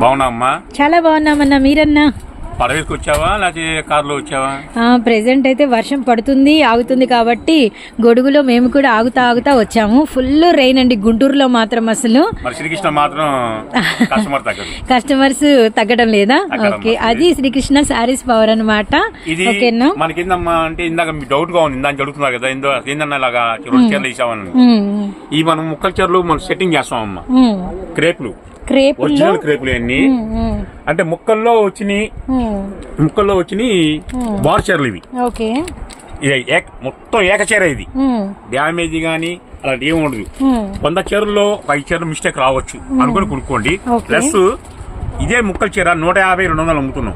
బాగున్నా అమ్మా? చాలా బాగున్నామన్నా మీరన్నా? పడవేకి వచ్చావా? లేకపోతే కారులో వచ్చావా? ప్రెసెంట్ అయితే వర్షం పడుతుంది ఆగుతుంది కాబట్టి గొడుగులో మేము కూడా ఆగుతా ఆగుతా వచ్చాము. ఫుల్ రెయిన్ అండి గుంటూరులో మాత్రం అసలు. శ్రీకృష్ణ మాత్రం కస్టమర్స్ తగ్గడం లేదా? ఓకే. అది శ్రీకృష్ణ శారీస్ పవర్ అనమాట ఓకేనా మనకేందమ్మా అంటే ఇందాక డౌట్గా ఉంది ఇందాక జరుగుతున్నారు కదా ఏందో ఏందన్నా ఇలాగా రెండు చీరలు వేసామని ఉమ్, ఈ మనం ముక్కల చీరలు మనం సెట్టింగ్ చేస్తామమ్మా. క్రేపులు క్రేపుల్లో ఒరిజినల్ క్రేపులు అన్ని అంటే ముక్కల్లో వచ్చినాయి. ముక్కల్లో వచ్చినాయి బార్ చీరలు ఇవి. మొత్తం ఏక చీర ఇది. డ్యామేజ్ గానీ అలాంటి ఏమి ఉండదు. వంద చీరల్లో ఐదు చీరలు మిస్టేక్ రావచ్చు. అనుకుని కొనుక్కోండి. ప్లస్ ఇదే ముక్కల చీర నూట యాభై రెండు వందలు అమ్ముతున్నాం.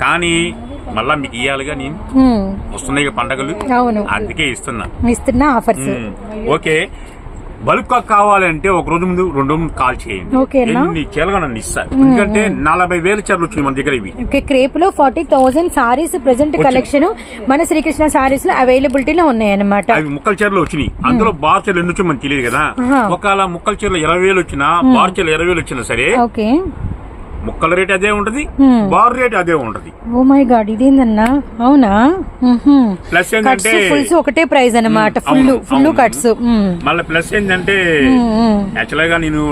కానీ మళ్ళా మీకు ఇవ్వాలిగా నేను. వస్తున్నాయి పండగలు. అందుకే ఇస్తున్నా. ఇస్తున్న ఆఫర్స్. ఓకే. బల్క్గా కావాలంటే ఒక రోజు ముందు రెండు ముందు కాల్ చేయండి? ఎన్ని నన్ను ఇస్తారు ఎందుకంటే నలభై వేల చీరలు వచ్చినాయి మన దగ్గర ఇవి. Okay క్రేప్లో forty thousand saris present collection మన శ్రీకృష్ణ సారీస్లో అవైలబిలిటీలో ఉన్నాయి అనమాట అవి ముక్కల చీరలు వచ్చినాయి. అందులో బార్ చీరలు ఎన్ని వచ్చి మనకు తెలియదు కదా. ఒకవేళ ముక్కల చీరలు ఇరవై వేలు వచ్చినా బార్ చీరలు ఇరవై వేలు వచ్చినా సరే ఓకే. ముక్కల రేట్ అదే ఉంటది. బార్ రేట్ అదే ఉంటది. ఓ మై గాడ్ ఇదేందన్నా? అవునా? ప్లస్ ఏంటంటే ఫుల్స్ ఒకటే ప్రైస్ అన్నమాట ఫుల్ ఫుల్. కట్స్. మళ్ళీ ప్లస్ ఏంటంటే యాక్చువల్గా నేను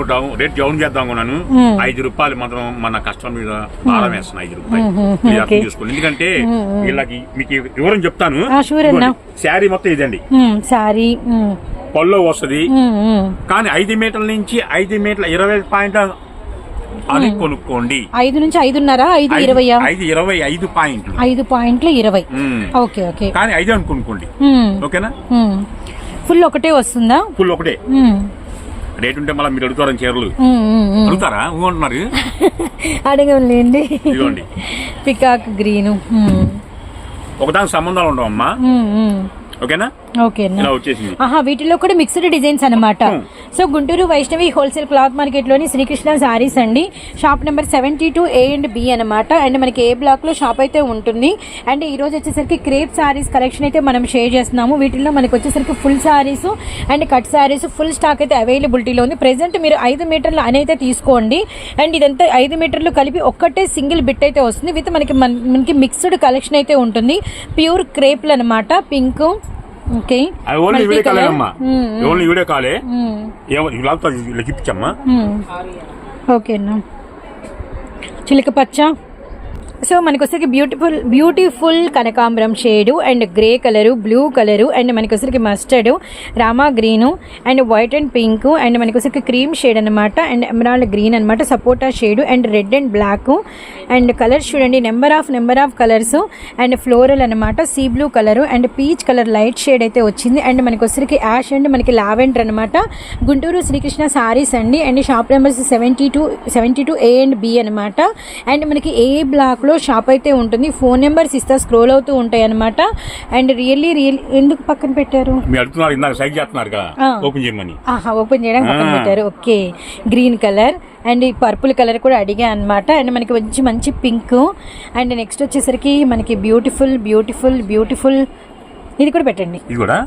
రేట్ డౌన్ చేద్దాం అనుకున్నాను. ఐదు రూపాయలు మాత్రం మన కస్టమర్ మీద భారం వేస్తున్నా ఐదు రూపాయలు. చేసుకోండి. ఎందుకంటే వీళ్ళకి మీకు వివరం చెప్తాను. శారీ మొత్తం ఇదండి. సారీ పళ్ళు వస్తది. కానీ ఐదు మీటర్ల నుంచి ఐదు మీటర్ల ఇరవై పాయింట్ అని కొనుక్కోండి. ఐదు నుంచి ఐదున్నర ఐదు ఇరవయా? ఐదు ఇరవై ఐదు పాయింట్లు ఐదు పాయింట్లు ఇరవై. Okay okay. కానీ ఐదే అని కొనుక్కోండి ఓకేనా? ఫుల్ ఒకటే వస్తుందా? ఫుల్ ఒకటే. రేట్ ఉంటే మళ్ళీ మీరు అడుగుతారని చీరలు. అడుగుతారా? అంటున్నారు. అడగండి ఇదిగోండి. పికాక్ గ్రీన్ ఒకదానికి సంబంధాలు ఉండవమ్మా. ఓకేనా? ఓకేనా? ఇలా వచ్చేసింది. ఆహా వీటిలో కూడా మిక్స్డ్ డిజైన్స్ అన్నమాట. Hmm. So Guntur Vaishnavi wholesale cloth మార్కెట్లోని Srikrishna saris అండి. Shop number seventy two A and B అనమాట అండ్ మనకి ఏ బ్లాక్లో షాప్ అయితే ఉంటుంది. అండ్ ఈరోజు వచ్చేసరికి క్రేప్ సారీస్ కలెక్షన్ అయితే మనం షేర్ చేస్తున్నాము. వీటిలో మనకి వచ్చేసరికి full saris and cut saris full stock అయితే అవైలబిలిటీలో ఉంది. ప్రజెంట్ మీరు ఐదు మీటర్లు అని అయితే తీసుకోండి. అండ్ ఇదంతా ఐదు మీటర్లు కలిపి ఒక్కటే సింగిల్ బిట్ అయితే వస్తుంది. విత్ మనకి మన- మనకి మిక్స్డ్ కలెక్షన్ అయితే ఉంటుంది. ప్యూర్ క్రేప్లు అనమాట పింక్ ఓన్లీ Multi వీడియో కాలే. అమ్మా. మ్మ్. ఓన్లీ వీడియో కాలే చూపించమ్మా మ్మ్. ఓకేనా చిలక పచ్చ? సో మనకు వచ్చరికి బ్యూటిఫుల్ బ్యూటిఫుల్ కనకాంబరం shade and grey colour blue colour and మనకి వచ్చరికి mustard Rama green and white and pink and మనకి వచ్చరికి క్రీమ్ షేడ్ అనమాట అండ్ ఎమరాల్డ్ గ్రీన్ అనమాట సపోటా shade and red and black and colours చూడండి number of number of colours and floral అనమాట sea blue colour and peach colour light shade అయితే వచ్చింది and మనకి వచ్చరికి యాష్ అండ్ మనకి లావెండర్ అనమాట గుంటూరు శ్రీకృష్ణ సారీస్ అండి and shop numbers seventy two seventy two A and B అనమాట అండ్ మనకి ఏ బ్లాక్లో షాప్ అయితే ఉంటుంది. ఫోన్ నెంబర్స్ ఇస్తా స్క్రోల్ అవుతూ ఉంటాయి అనమాట అండ్ రియల్లీ రియల్ ఎందుకు పక్కన పెట్టారు. ఓపెన్ చేయమని. ఓపెన్ చేయడానికి పక్కన. పెట్టారు. ఓకే. గ్రీన్ కలర్ అండ్ ఈ పర్పుల్ కలర్ కూడా అడిగా అనమాట అండ్ మనకి మంచి మంచి పింక్. అండ్ నెక్స్ట్ వచ్చేసరికి మనకి బ్యూటిఫుల్ బ్యూటిఫుల్ బ్యూటిఫుల్. ఇది కూడా పెట్టండి. ఇది కూడా?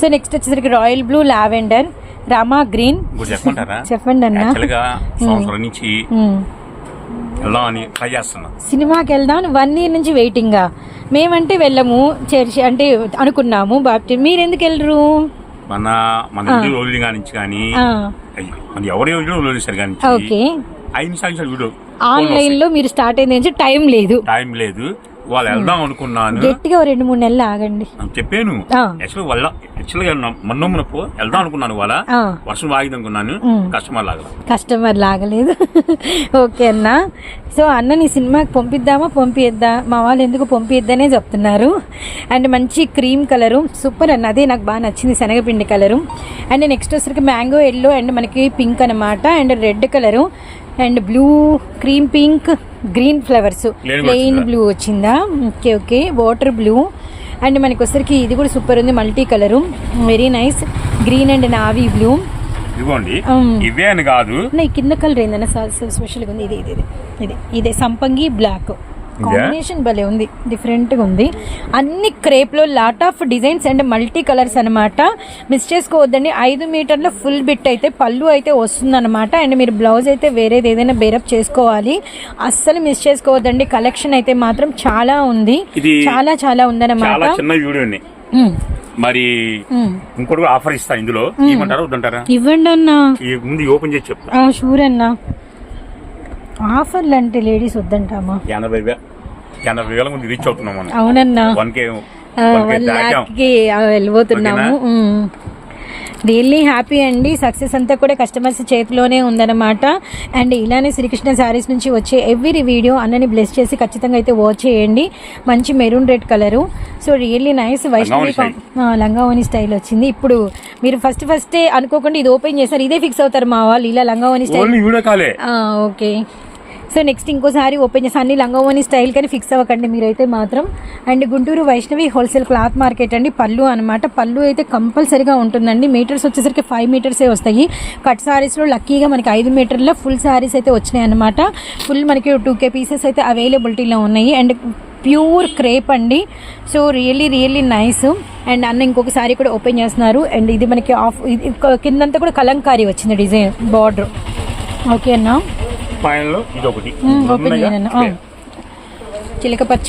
సో నెక్స్ట్ వచ్చేసరికి royal blue lavender Rama green. చెప్పండి అన్న. సంవత్సరం నుంచి మ్మ్. వెళ్దాం అని ట్రై చేస్తున్నా. సినిమాకి వెళ్దాం వన్ ఇయర్ నుంచి వెయిటింగ్. మేమంటే వెళ్ళము చర్చి అంటే అనుకున్నాము బాప్టి మీరు ఎందుకు వెళ్ళరు? మన మన ఇంటి రోజులు కాని మన ఎవరి రోజులు వదిలేసారు కానీ ఓకే. ఐదు నిమిషాలు ఆన్లైన్లో మీరు స్టార్ట్ అయింది నుంచి టైం లేదు. టైం లేదు. వాళ్ళు వెళ్దాం అనుకున్నాను. గట్టిగా రెండు మూడు నెలలు ఆగండి. చెప్పాను. యాక్చువల్ వెళ్దాం అనుకున్నాను వాళ్ళ. వర్షం ఆగింది అనుకున్నాను. కస్టమర్ లాగా కస్టమర్ లాగలేదు. ఓకే అన్న. సో అన్న నీ సినిమాకి పంపిద్దామా? పంపిద్దా మా వాళ్ళు ఎందుకు పంపిద్దనే చెప్తున్నారు. అండ్ మంచి క్రీమ్ కలరు. సూపర్ అన్న. అదే నాకు బాగా నచ్చింది శనగపిండి కలరు. అండ్ నెక్స్ట్ వచ్చరికి మ్యాంగో ఎల్లో అండ్ మనకి పింక్ అనమాట and red colour. And blue cream pink. Green flowers. Plain? Blue వచ్చిందా? Okay okay. Water blue and మనకి వచ్చరికి ఇది కూడా సూపర్ ఉంది multi colour very nice green and navy blue ఇదిగోండి ఉమ్. ఇవే అని కాదు. కింద కలర్ ఏందన్న? స్పెషల్గా ఉంది. ఇది ఇది ఇది ఇదే. సంపంగి బ్లాక్ కాంబినేషన్ భలే ఉంది. డిఫరెంట్గా ఉంది. అన్ని క్రేప్లో lot of designs and multi colours అనమాట మిస్ చేసుకోవద్దండి. ఐదు మీటర్ల ఫుల్ బిట్ అయితే పళ్ళు అయితే వస్తుందన్నమాట. అండ్ మీరు బ్లౌజ్ అయితే వేరేది ఏదైనా బేరప్ చేసుకోవాలి. అస్సలు మిస్ చేసుకోవద్దండి. కలెక్షన్ అయితే మాత్రం చాలా ఉంది. చాలా చాలా ఉందన్నమాట. మరి. ఇంకోటి ఆఫర్ ఇస్తా ఇందులో. ఇవ్వండి అన్నా. ముందు ఓపెన్ చేసి చెప్తా. షూర్ అన్నా. ఆఫర్లు అంటే లేడీస్ వద్దంటామా? ఎనభై వేల ఎనభై వేల ముందు రీచ్ అవుతున్నాం అవునన్నా. వన్ కే వెళ్ళిపోతున్నాము. రియల్లీ హ్యాపీ అండి. సక్సెస్ అంతా కూడా కస్టమర్స్ చేతిలోనే ఉందన్నమాట. అండ్ ఇలానే శ్రీకృష్ణ శారీస్ నుంచి వచ్చే ఎవ్రీ వీడియో అన్నని బ్లెస్ చేసి ఖచ్చితంగా అయితే వాచ్ చేయండి. మంచి maroon red colour so really nice Vaishnavi లంగావోని style వచ్చింది. ఇప్పుడు మీరు ఫస్ట్ ఫస్టే అనుకోకుండా ఇది ఓపెన్ చేశారు. ఇదే ఫిక్స్ అవుతారు మా వాళ్ళు. ఇలా లంగావోని స్టైల్ ఓకే సో నెక్స్ట్ ఇంకోసారి ఓపెన్ చేసి అన్ని లంగోవని స్టైల్ కానీ ఫిక్స్ అవ్వకండి మీరైతే మాత్రం. And Guntur Vaishnavi wholesale cloth market అండి పళ్ళు అనమాట పళ్ళు అయితే కంపల్సరీగా ఉంటుందండి. మీటర్స్ వచ్చేసరికి ఫైవ్ మీటర్సే వస్తాయి. కట్ సారీస్లో లక్కీగా మనకి ఐదు మీటర్ల ఫుల్ సారీస్ అయితే వచ్చినాయి అనమాట ఫుల్ మనకి టూ కే పీసెస్ అయితే అవైలబిలిటీలో ఉన్నాయి. అండ్ ప్యూర్ క్రేప్ అండి. So really really nice and అన్న ఇంకొక సారీ కూడా ఓపెన్ చేస్తున్నారు. అండ్ ఇది మనకి ఆఫ్ ఇది కిందంతా కూడా కలంకారీ వచ్చింది డిజైన్ బార్డర్ ఓకే అన్నా? ఫైనల్ ఇది ఒకటి ఓపెన్ చేయను చిలక పచ్చ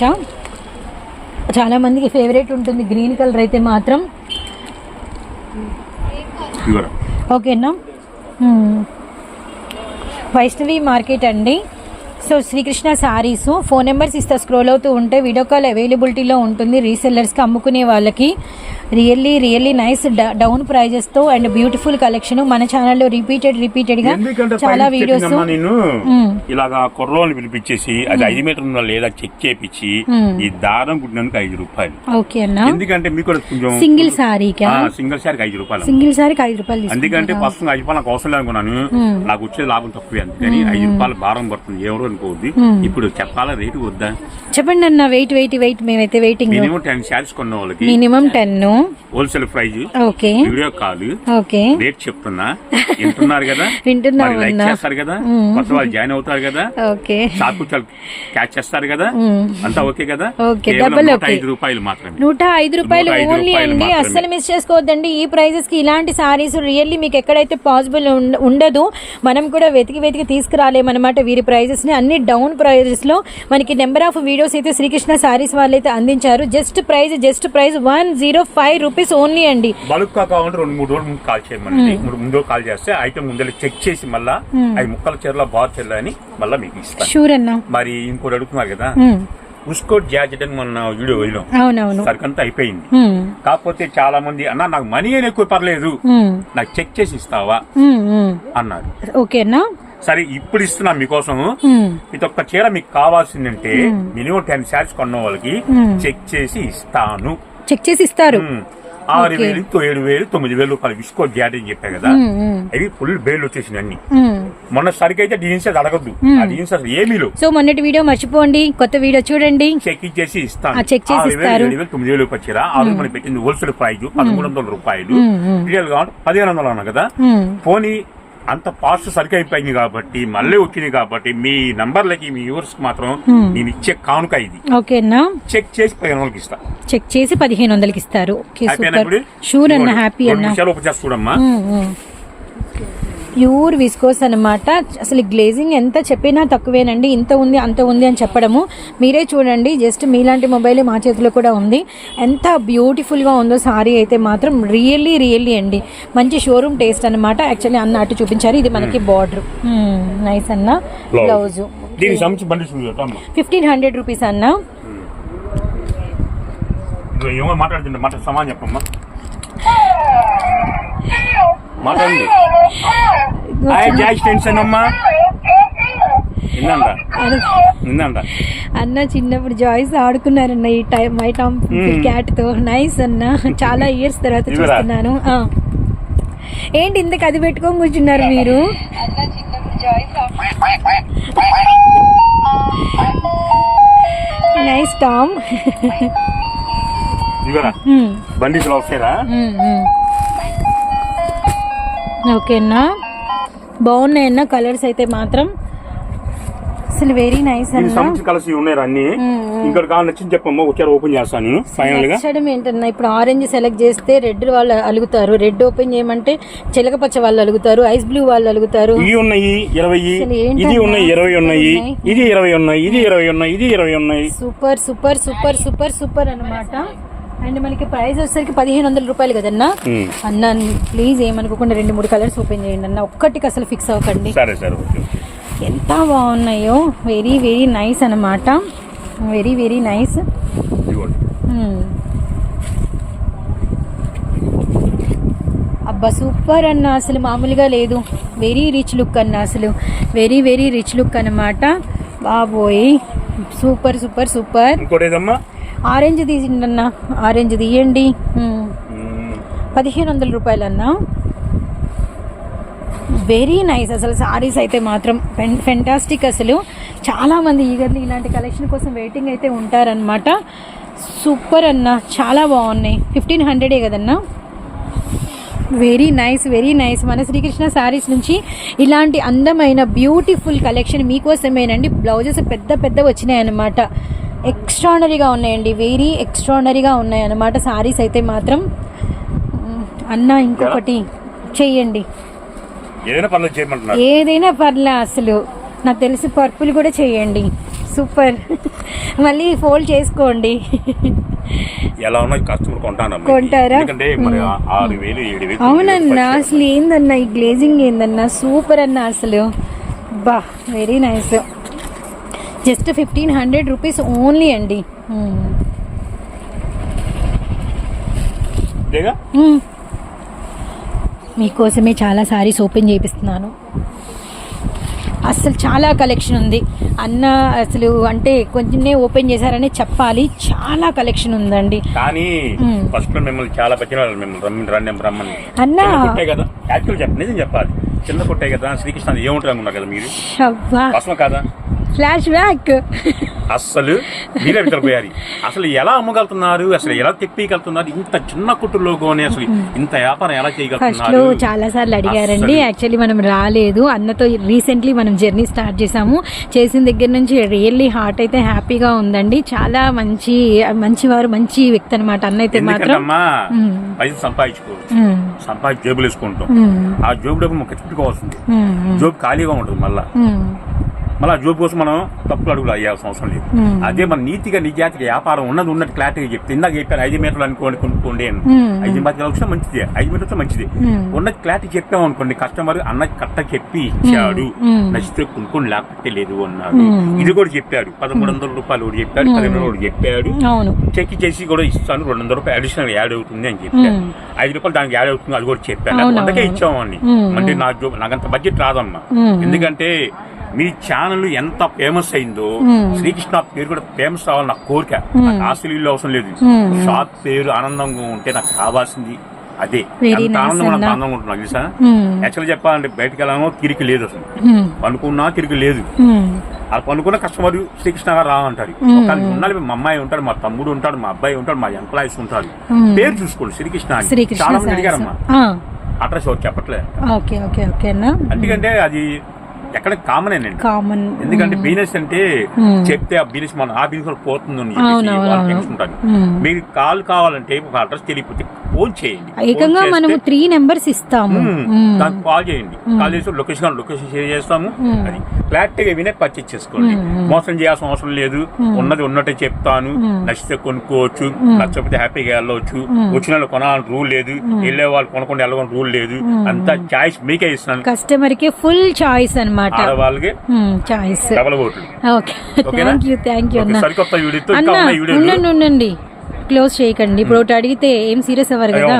చాలా మందికి ఫేవరెట్ ఉంటుంది గ్రీన్ కలర్ అయితే మాత్రం. ఓకేనా. వైష్ణవి మార్కెట్ అండి. So Srikrishna saris phone numbers ఇస్తా స్క్రోల్ అవుతూ ఉంటే వీడియో కాల్ అవైలబిలిటీలో ఉంటుంది. రీసెల్లర్స్కి అమ్ముకునే వాళ్ళకి రియల్లీ రియల్లీ నైస్ డౌన్ ప్రైజెస్తో అండ్ బ్యూటిఫుల్ కలెక్షన్ మన ఛానల్లో రిపీటెడ్ రిపీటెడ్గా ఎందుకంటే చాలా వీడియోస్ నేను మ్మ్. ఇలాగా కుర్రోని పిలిపించేసి అది ఐదు మీటర్ ఉందా లేదా చెక్ చేపించి మ్మ్. ఈ దారం కుట్టినందుకు ఐదు రూపాయలు. ఓకే అన్న. ఎందుకంటే మీకు కొంచెం సింగిల్ సారీకా ఆ, సింగిల్ సారికి ఐదు రూపాయలు సింగిల్ సారీకి ఐదు రూపాయలు తీసుకుంటారా? ఫస్ట్ ఐదు రూపాయలు నాకు అవసరం లేదు అనుకున్నాను మ్మ్. నాకు వచ్చే లాభం తక్కువే అందుకని ఐదు రూపాయలు భారం పడుతుంది. ఎవరు అనుకోవద్దు. ఇప్పుడు చెప్పాలా రేటు వద్దా? చెప్పండి అన్న వెయిట్ వెయిట్ వెయిట్ మేమైతే వెయిటింగ్ మినిమం టెన్ శారీస్ కొన్న వాళ్ళకి. Minimum ten wholesale price okay. Video call okay. Rate చెప్తున్నా. వింటున్నారు కదా? వింటున్నాం మరి లైక్. చేస్తారు కదా. కొత్త వాళ్ళు జాయిన్ అవుతారు కదా? ఓకే. షాప్ క్యాచ్ చేస్తారు కదా. అంతా ఓకే కదా? Okay, double. ఐదు రూపాయలు మాత్రమే. నూట ఐదు రూపాయలు ఓన్లీ అండి. అస్సలు మిస్ చేసుకోవద్దండి. ఈ ప్రైజెస్కి ఇలాంటి సారీస్ రియల్లీ మీకు ఎక్కడైతే పాసిబుల్ ఉండదు మనం కూడా వెతికి వెతికి తీసుకురాలేమన్నమాట వీరి ప్రైజెస్ని. అన్ని డౌన్ ప్రైజెస్లో మనకి నెంబర్ ఆఫ్ వీడియోస్ అయితే శ్రీకృష్ణ సారీస్ వాళ్ళు అయితే అందించారు. Just price just price one zero five rupees only అండి. బల్క్ కావాలంటే రెండు మూడు రోజులు కాల్ చేయమని ముందు కాల్ చేస్తే ఐటమ్ ముందు చెక్ చేసి మళ్ళా అవి ముక్కల చీరల బాగా చీరల అని మళ్ళీ మీకు ఇస్తాను. షూర్ అన్న. మరి ఇంకోటి అడుగుతున్నారు కదా. మ్మ్. ఉస్కోట్ జాకెట్ అని మొన్న వీడియో అవునవును. సరికంతా అయిపోయింది. కాకపోతే చాలా మంది అన్న నాకు మనీ అని ఎక్కువ పర్లేదు. నాకు చెక్ చేసి ఇస్తావా. అన్నారు. ఓకేనా సరే ఇప్పుడు ఇస్తున్నా మీకోసం. ఇది ఒక్క చీర మీకు కావాల్సిందంటే మినిమం టెన్ శారీస్ కొన్న వాళ్ళకి. చెక్ చేసి ఇస్తాను చెక్ చేసి ఇస్తారు. ఆరు. వేలు ఏడు వేలు తొమ్మిది వేలు రూపాయలు విస్కో జాకెట్ అని చెప్పా కదా. అవి ఫుల్ బేలు వచ్చేసింది అన్ని. మొన్న సరికి అయితే జీన్స్ అది అడగద్దు ఆ అసలు ఏమీ లేవు సో మొన్నటి వీడియో మర్చిపోండి కొత్త వీడియో చూడండి చెక్ చేసి ఇస్తాను చెక్ చేసి ఆరు ఇస్తారు. ఏడు వేలు తొమ్మిది వేలు వచ్చారా ఆ రోజు మనం పెట్టింది హోల్సేల్ ప్రైజ్ పదమూడు వందల రూపాయలు. రియల్గా పదిహేను వందలు అన్నా కదా. పోనీ అంత ఫాస్ట్ సరికి అయిపోయింది కాబట్టి మళ్ళీ వచ్చింది కాబట్టి మీ నంబర్లకి మీ యూవర్స్కి మాత్రం. నేను ఇచ్చే కానుక ఇది. ఓకేనా చెక్ చేసి పదిహేను వందలకి ఇస్తా. చెక్ చేసి పదిహేను వందలకి ఇస్తారు. షూర్ అన్న హ్యాపీ అన్న చూడమ్మా. ప్యూర్ విస్కోస్ అనమాట అసలు గ్లేజింగ్ ఎంత చెప్పినా తక్కువేనండి. ఇంత ఉంది అంత ఉంది అని చెప్పడము. మీరే చూడండి. జస్ట్ మీలాంటి మొబైల్ మా చేతిలో కూడా ఉంది. ఎంత బ్యూటిఫుల్గా ఉందో సారీ అయితే మాత్రం రియల్లీ రియల్లీ అండి. మంచి షోరూమ్ టేస్ట్ అనమాట యాక్చువల్లీ అన్న అటు చూపించారు. ఇది మనకి బార్డర్. నైస్ అన్న. బ్లౌజ్. ఫిఫ్టీన్ హండ్రెడ్ రూపీస్ అన్న. మాట సమానం చెప్పమ్మా. మాట్లాడండి. జాయ్ టెన్షన్ అమ్మా అన్న చిన్నప్పుడు జాయ్స్ ఆడుకున్నారన్న ఈ టైం మై టామ్. క్యాట్తో నైస్ అన్న. చాలా ఇయర్స్ తర్వాత. చూస్తున్నాను. ఏంటి ఇంతకు అది పెట్టుకొని కూర్చున్నారు మీరు? Nice Tom. బండి ఓకేనా? బాగున్నాయన్న కలర్స్ అయితే మాత్రం. అసలు వెరీ నైస్ కలర్స్ ఉన్నాయి అన్ని. ఇంకోటి కావాలి నచ్చింది చెప్పమ్మా వచ్చారు ఓపెన్ చేస్తాను. నేను ఫైనల్గా. నచ్చడం ఏంటన్నా ఇప్పుడు ఆరెంజ్ సెలెక్ట్ చేస్తే రెడ్ వాళ్ళు అలుగుతారు. రెడ్ ఓపెన్ చేయమంటే చిలక పచ్చ వాళ్ళు అలుగుతారు ఐస్ బ్లూ వాళ్ళు అలుగుతారు. ఇవి ఉన్నాయి ఇరవై? ఇది ఉన్నాయి ఇరవై ఉన్నాయి. ఇది ఇరవై ఉన్నాయి ఇది ఇరవై ఉన్నాయి ఇది ఇరవై ఉన్నాయి. Super super super super super అన్నమాట. అండ్ మనకి ప్రైస్ వచ్చేసరికి పదిహేను వందల రూపాయలు కదన్నా. అన్న ప్లీజ్ ఏమనుకోకుండా రెండు మూడు కలర్స్ ఓపెన్ చేయండి అన్న. ఒక్కటికి అసలు ఫిక్స్ అవ్వకండి. సరే సరే. ఎంత బాగున్నాయో. వెరీ వెరీ నైస్ అన్నమాట. Very very nice. అబ్బా సూపర్ అన్న. అసలు మామూలుగా లేదు. వెరీ రిచ్ లుక్ అన్న అసలు. వెరీ వెరీ రిచ్ లుక్ అన్నమాట. బాబోయ్. Super super super. ఆరెంజ్ తీసిండి అన్న ఆరెంజ్ తీయండి పదిహేను వందల రూపాయలు అన్న వెరీ నైస్ అసలు సారీస్ అయితే మాత్రం ఫెన్ ఫెంటాస్టిక్ అసలు. చాలామంది ఈగర్లీ ఇలాంటి కలెక్షన్ కోసం వెయిటింగ్ అయితే ఉంటారనమాట సూపర్ అన్న. చాలా బాగున్నాయి. ఫిఫ్టీన్ హండ్రెడే కదన్నా? వెరీ నైస్ వెరీ నైస్ మన శ్రీకృష్ణ శారీస్ నుంచి ఇలాంటి అందమైన బ్యూటిఫుల్ కలెక్షన్ మీకోసమేనండి. బ్లౌజెస్ పెద్ద పెద్ద వచ్చినాయి అన్నమాట ఎక్స్ట్రానరీగా ఉన్నాయండి. వెరీ ఎక్స్ట్రానరీగా ఉన్నాయి అన్నమాట శారీస్ అయితే మాత్రం. అన్న ఇంకొకటి చెయ్యండి. ఏదైనా పర్లే అసలు. నాకు తెలిసి పర్పుల్ కూడా చేయండి సూపర్. మళ్ళీ ఫోల్డ్ చేసుకోండి. ఎలా ఉన్నా కస్టమర్ కొంటాను కొంటారా? అవునన్నా అసలు ఏందన్నా ఈ గ్లేజింగ్ ఏందన్నా? సూపర్ అన్న అసలు. బా very nice just fifteen hundred rupees only అండి. మీకోసమే చాలా సారీస్ ఓపెన్ చేపిస్తున్నాను. అసలు చాలా కలెక్షన్ ఉంది. అన్న అసలు అంటే కొంచెమే ఓపెన్ చేశారని చెప్పాలి. చాలా కలెక్షన్ ఉందండి. కానీ. ఫస్ట్ మిమ్మల్ని చాలా పచ్చిన మిమ్మల్ని రమ్మని రమ్మని రమ్మని. అన్నా. చిన్న కొట్టే కదా. యాక్చువల్ చెప్ప నిజం చెప్పాలి. చిన్న కొట్టే కదా. శ్రీకృష్ణ ఏముంటారు అనుకున్నారు కదా మీరు? కాదా? Flashback. అస్సలు మీరే వితరపోయారు అసలు ఎలా అమ్మగలుగుతున్నారు? అసలు ఎలా తెప్పిగలుగుతున్నారు? ఇంత చిన్న కుట్టులోనే అసలు ఇంత వ్యాపారం ఎలా చేయగలుగుతున్నారు? చాలా సార్లు అడిగారండి. యాక్చువల్లీ మనం రాలేదు. అన్నతో రీసెంట్లీ మనం జర్నీ స్టార్ట్ చేసాము చేసిన దగ్గర నుంచి రియల్లీ హార్ట్ అయితే హ్యాపీగా ఉందండి. చాలా మంచి మంచి వారు మంచి వ్యక్తి అనమాట అన్న అయితే మాత్రం. పైసలు సంపాదించుకోవచ్చు. సంపాదించి జేబులు వేసుకుంటాం. ఆ జోబు డబ్బు మాకు పెట్టుకోవాల్సింది ఉమ్, ఉమ్, జోబు ఖాళీగా ఉంటుంది మళ్ళా. మళ్ళీ జోబు కోసం మనం తప్పులు అడుగులు అయ్యాల్సిన అవసరం లేదు. అదే మన నీతిగా నిజాతిగా వ్యాపారం ఉన్నది ఉన్నట్టు క్లారిటీగా చెప్తే ఇందాక చెప్పాను ఐదు మీటర్లు అనుకోండి కొనుక్కోండి అని. ఐదు మీటర్లు వస్తే మంచిది. ఐదు మీటర్లు వస్తే మంచిది. ఉన్నది క్లారిటీ చెప్పాం అనుకోండి కస్టమర్ అన్న కట్ట చెప్పి ఇచ్చాడు. నచ్చితే కొనుక్కొని లేకపోతే లేదు అన్నాడు. ఇది కూడా చెప్పాడు. పదమూడు వందల రూపాయలు ఒకటి చెప్పాడు పదిహేను ఒకటి చెప్పాడు. చెక్ చేసి కూడా ఇస్తాను రెండు వందల రూపాయలు అడిషనల్ యాడ్ అవుతుంది అని చెప్పాను. ఐదు రూపాయలు దానికి యాడ్ అవుతుంది అది కూడా చెప్పాను అందుకే. ఇచ్చామండి ఉమ్, అంటే నా నాకంత బడ్జెట్ రాదమ్మా. ఎందుకంటే మీ ఛానల్ ఎంత ఫేమస్ అయిందో. శ్రీకృష్ణ పేరు కూడా ఫేమస్ అవ్వాలి నాకు కోరిక. నాకు ఇల్లు అవసరం లేదు. షాప్ పేరు ఆనందంగా ఉంటే నాకు కావాల్సింది అదే. ఎంత nice ఆనందం. నాకు ఆనందంగా ఉంటుంది తెలుసా? ఉమ్, యాక్చువల్గా చెప్పాలంటే బయటకు వెళ్ళామో తిరిగి లేదు అసలు. పనుకున్నా తిరిగి లేదు. ఆ పనుకున్న కస్టమర్ శ్రీకృష్ణ గారు రా అంటారు ఉండాలి మా అమ్మాయి ఉంటాడు మా తమ్ముడు ఉంటాడు మా అబ్బాయి ఉంటాడు మా ఎంప్లాయీస్ ఉంటారు. మ్మ్. పేరు చూసుకోండి శ్రీకృష్ణ చాలా మంది. అడిగారమ్మా. అడ్రస్ ఎవరు చెప్పట్లే. ఓకే ఓకే ఓకే అన్న. ఎందుకంటే అది ఎక్కడ కామన్ అండి కామన్ ఎందుకంటే బిజినెస్ అంటే మ్మ్. చెప్తే ఆ బిజినెస్ మన ఆ బిజినెస్ పోతుందని. తెలుసుకుంటారు మ్మ్. మీకు కాల్ కావాలంటే ఒక అడ్రస్ తెలియకపోతే ఫోన్ చేయండి ఏకంగా మనము త్రీ నెంబర్స్ ఇస్తాము. దానికి కాల్ చేయండి కాల్ చేసి లొకేషన్ లొకేషన్ షేర్ చేస్తాము. అది క్లారిటీగా వినే పర్చేస్ చేసుకోండి. మోసం చేయాల్సిన అవసరం లేదు. ఉన్నది ఉన్నట్టే చెప్తాను. నచ్చితే కొనుక్కోవచ్చు. నచ్చకపోతే హ్యాపీగా వెళ్ళవచ్చు. వచ్చిన వాళ్ళు కొనాలని రూల్ లేదు. వెళ్ళే వాళ్ళు కొనకుండా వెళ్ళని రూల్ లేదు. అంతా చాయిస్ మీకే ఇస్తున్నాను. కస్టమర్కి ఫుల్ చాయిస్ అనమాట ఆడవాళ్ళకి చాయిస్ డబల్ ఓట్లు ఓకే ఓకేనా? థ్యాంక్ యూ థ్యాంక్ సరికొత్త వీడియోతో ఉండండి ఉండండి. క్లోజ్ చేయకండి. ఇప్పుడు ఒకటి అడిగితే ఏం సీరియస్ అవ్వరు కదా.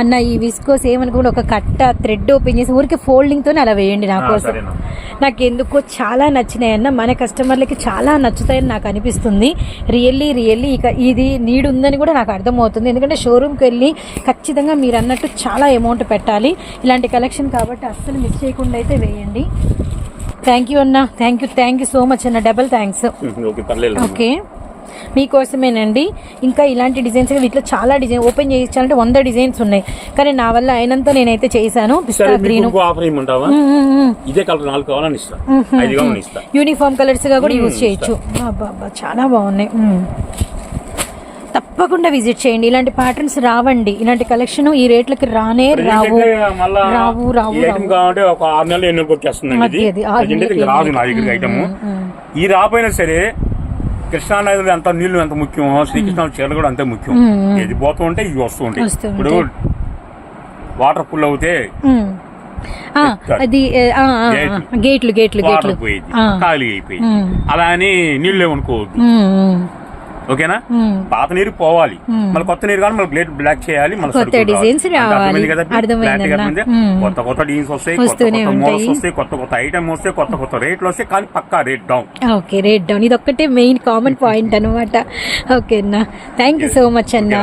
అన్న ఈ విస్కోస్ ఏమనుకోండి ఒక కట్ట థ్రెడ్ ఓపెన్ చేసి ఊరికే ఫోల్డింగ్ తోనే అలా వేయండి నా కోసం. నాకు ఎందుకో చాలా నచ్చినాయి అన్న మన కస్టమర్లకి చాలా నచ్చుతాయని నాకు అనిపిస్తుంది. రియల్లీ రియల్లీ ఇక ఇది నీడ్ ఉందని కూడా నాకు అర్థమవుతుంది. ఎందుకంటే షోరూమ్కి వెళ్ళి ఖచ్చితంగా మీరు అన్నట్టు చాలా అమౌంట్ పెట్టాలి. ఇలాంటి కలెక్షన్ కాబట్టి అస్సలు మిస్ చేయకుండా అయితే వేయండి. థ్యాంక్ యూ అన్న. Thank you thank you so much అన్న. డబల్ థ్యాంక్స్ ఓకే మీకోసమేనండి. ఇంకా ఇలాంటి డిజైన్స్ వీటిలో చాలా డిజైన్ ఓపెన్ చేయించాలంటే వంద డిజైన్స్ ఉన్నాయి. కానీ నా వల్ల అయినంత నేనైతే చేశాను. పిస్తా గ్రీన్. ఇదే కలర్ నాలుగు కావాలని ఇస్తా. యూనిఫామ్ కలర్స్గా కూడా యూజ్ చేయొచ్చు. చాలా బాగున్నాయి. తప్పకుండా విజిట్ చేయండి. ఇలాంటి ప్యాటర్న్స్ రావండి. ఇలాంటి కలెక్షన్ ఈ రేట్లకి రానే రావు. రావు రావు రావు. కావాలంటే ఒక ఆరు నెలలు ఎన్ని. ఈ రాపోయినా సరే కృష్ణానదిలో ఎంత నీళ్ళు ఎంత ముఖ్యం శ్రీకృష్ణ చీరలు కూడా అంతే ముఖ్యం. ఇది పోతూ ఉంటే ఇవి వస్తూ ఉంటాయి. ఇప్పుడు వాటర్ ఫుల్ అవుతే అది గేట్లు. గేట్లు గేట్లు. ఖాళీ అయిపోయింది. మ్మ్. అలా అని నీళ్ళు మ్మ్. ఓకేనా. పాత నీరు పోవాలి. మళ్ళీ కొత్త నీరు కానీ మళ్ళీ బ్లేడ్ బ్లాక్ చేయాలి మళ్ళీ కొత్త డిజైన్స్ రావాలి. కొత్త కొత్త డిజైన్స్ వస్తాయి కొత్త కొత్త మోడల్స్. వస్తాయి కొత్త కొత్త ఐటమ్ వస్తాయి కొత్త కొత్త రేట్లు వస్తాయి కానీ పక్కా rate down okay rate down ఇది ఒక్కటే మెయిన్ కామన్ పాయింట్ అనమాట ఓకే అన్న. థ్యాంక్ యూ సో మచ్ అన్న.